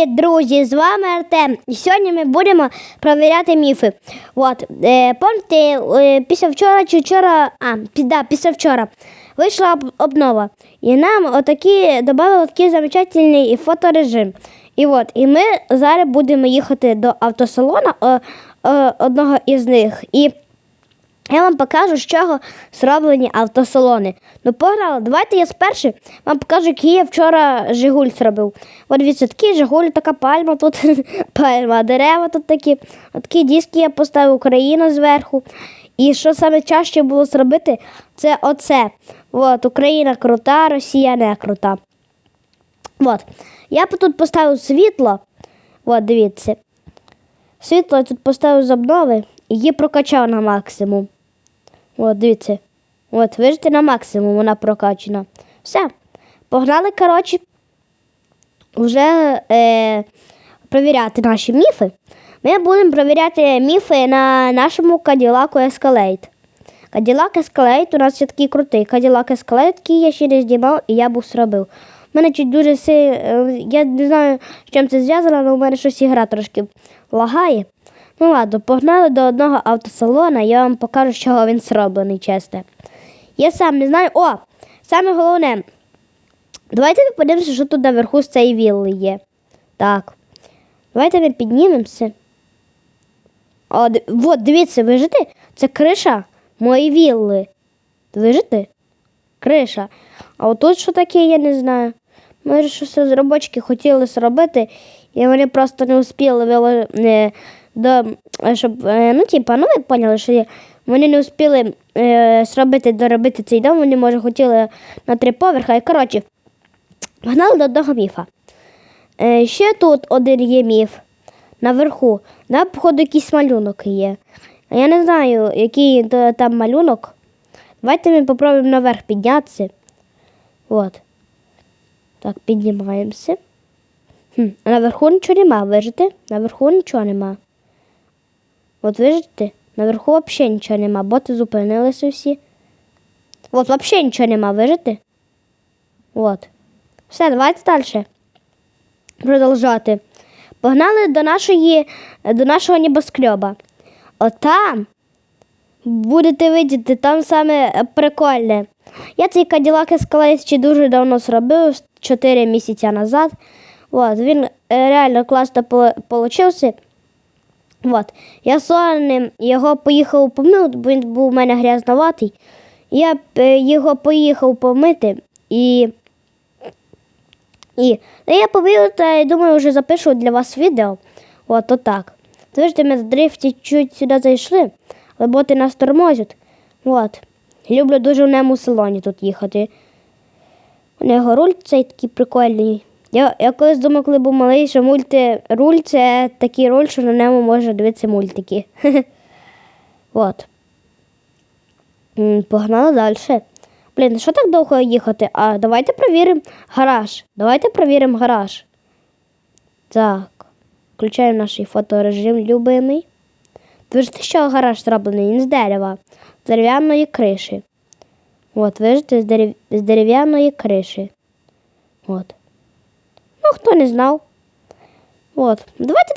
Привіт, друзі! З вами Артем. І сьогодні ми будемо перевіряти міфи. От, е, пам'ятаєте, е, після вчора чи вчора, а, да, після вчора вийшла обнова. І нам отакі додали такий замечательний фоторежим. І от, і ми зараз будемо їхати до автосалону е, е, одного із них. І я вам покажу, з чого зроблені автосалони. Ну, погнали, давайте я спершу вам покажу, який я вчора Жигуль зробив. От такий Жигуль, така пальма тут, пальма, дерева тут такі. Такі диски я поставив Україна зверху. І що саме чаще було зробити, це оце. От, Україна крута, Росія не крута. От. Я тут поставив світло. От, дивіться. Світло я тут поставив з обнови її прокачав на максимум. От, дивіться. От, бачите, на максимум вона прокачана. Все. Погнали, коротше, вже е, перевіряти наші міфи. Ми будемо перевіряти міфи на нашому Cadillac Escalade. Cadillac Escalade у нас все такий крутий. Cadillac Escalade, який я ще не знімав, і я був зробив. У мене чуть дуже си... е, Я не знаю, з чим це зв'язано, але у мене щось ігра трошки лагає. Ну ладно, погнали до одного автосалона, я вам покажу, з чого він зроблений, чесно. Я сам не знаю. О! Саме головне. Давайте ми подивимося, що тут наверху з цієї вілли є. Так. Давайте ми піднімемося. О, вот, дивіться, бачите? Це криша моєї вілли. Бачите? Криша. А отут що таке, я не знаю. Може, щось розробочки хотіли зробити, і вони просто не успіли вило... е, до, щоб, е, ну, типа, ну поняли, що вони не успіли е, зробити, доробити цей дом, вони, може, хотіли на три поверха. І, коротше, погнали до одного міфа. Е, ще тут один є міф наверху. Да, походу, якийсь малюнок є. Я не знаю, який там малюнок. Давайте ми попробуємо наверх піднятися. От. Так, піднімаємося. Хм, наверху нічого нема, бачите? Наверху нічого нема. От бачите? Наверху взагалі нічого нема, боти зупинилися всі. От взагалі нічого нема, бачите? От. Все, давайте далі. Продовжати. Погнали до нашої, до нашого небоскреба. Отам будете видіти, там саме прикольне. Я цей Cadillac Escalade ще дуже давно зробив, 4 місяці назад. От, він е, реально класно вийшов. От. Я сонним його поїхав помити, бо він був у мене грязноватий. Я е, його поїхав помити і. І я побив та я думаю, вже запишу для вас відео. От отак. Звичайно, ми з дрифті чуть сюди зайшли, але боти нас тормозять. От. Люблю дуже в ньому салоні тут їхати. У нього руль цей такий прикольний. Я, я колись думав, коли був малий, що мульти, руль це такий руль, що на ньому можна дивитися мультики. От. Погнали далі. Блін, що так довго їхати? А давайте перевіримо гараж. Давайте перевіримо гараж. Так. Включаємо наш фоторежим любимий. Бачите, що гараж зроблений? Він з дерева, з дерев'яної криші. От, дерев... з дерев'яної криші. От. Ну, хто не знав. От. Давайте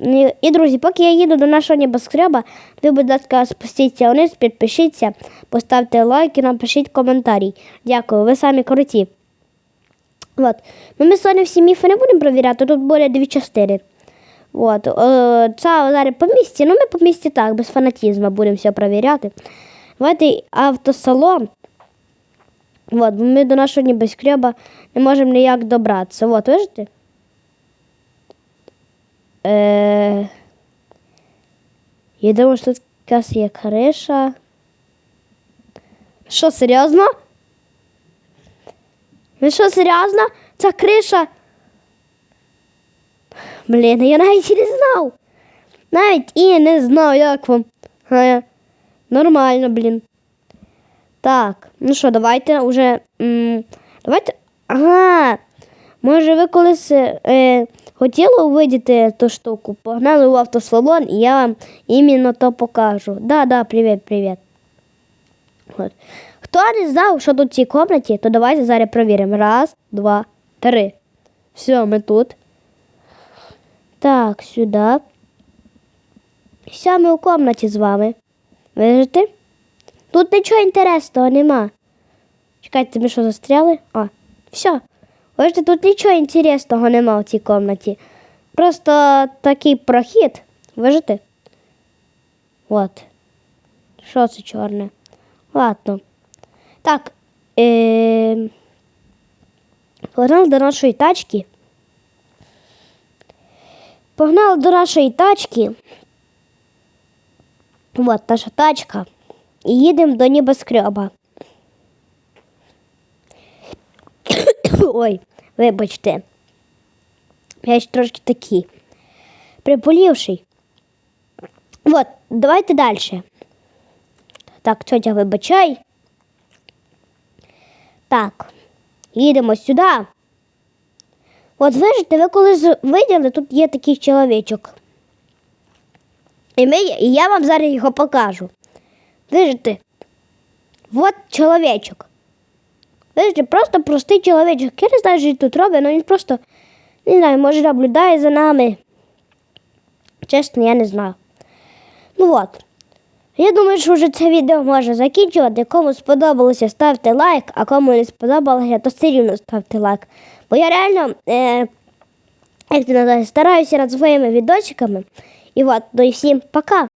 далі. І, друзі, поки я їду до нашого небоскреба, ви, будь ласка, спустіться вниз, підпишіться, поставте лайк і напишіть коментарі. Дякую, ви самі круті. От. Ну, ми сьогодні всі міфи не будемо перевіряти, тут буде дві частини. От. Це зараз по місті, ну ми по місті так, без фанатізму будемо все перевіряти. Давайте автосалон. От, ми до нашого небоскреба не можемо ніяк добратися. От, бачите? Е, я думаю, що тут якась є криша. Що, серйозно? Ви що, серйозно? Ця криша? Блін, я навіть і не знав. Навіть і не знав, як вам. А Нормально, блін. Так, ну що, давайте вже. М, давайте. Ага. Може, ви колись е, хотіли увидіти ту штуку? Погнали в автосалон, і я вам іменно то покажу. Да, да, привіт, привіт. От. Хто не знав, що тут в цій кімнаті, то давайте зараз перевіримо. Раз, два, три. Все, ми тут. Так, сюди. Все, ми у комнаті з вами. Видите? Тут нічого інтересного нема. Чекайте, ми що застряли? А, все. Бачите, тут нічого інтересного нема в цій комнаті. Просто такий прохід. Бачите? От. Що це чорне? Ладно. Так. Е- Погнали до нашої тачки. Погнали до нашої тачки. От наша тачка. І їдемо до небоскреба. Ой, вибачте. Я ще трошки такий. Приболівший. От, давайте далі. Так, тетя, вибачай. Так, їдемо сюди. От бачите, ви коли виділи, тут є такий чоловічок. І, ми, і я вам зараз його покажу. Видите? Вот чоловічок. Видите, просто простий чоловічок. Я не знаю, що тут робить, але він просто, не знаю, може наблюдає за нами. Чесно, я не знаю. Ну от. Я думаю, що вже це відео може закінчувати. Кому сподобалося, ставте лайк, а кому не сподобалося, то все рівно ставте лайк. Бо я реально, е, як це називається, стараюся над своїми відосиками. І от, ну і всім пока!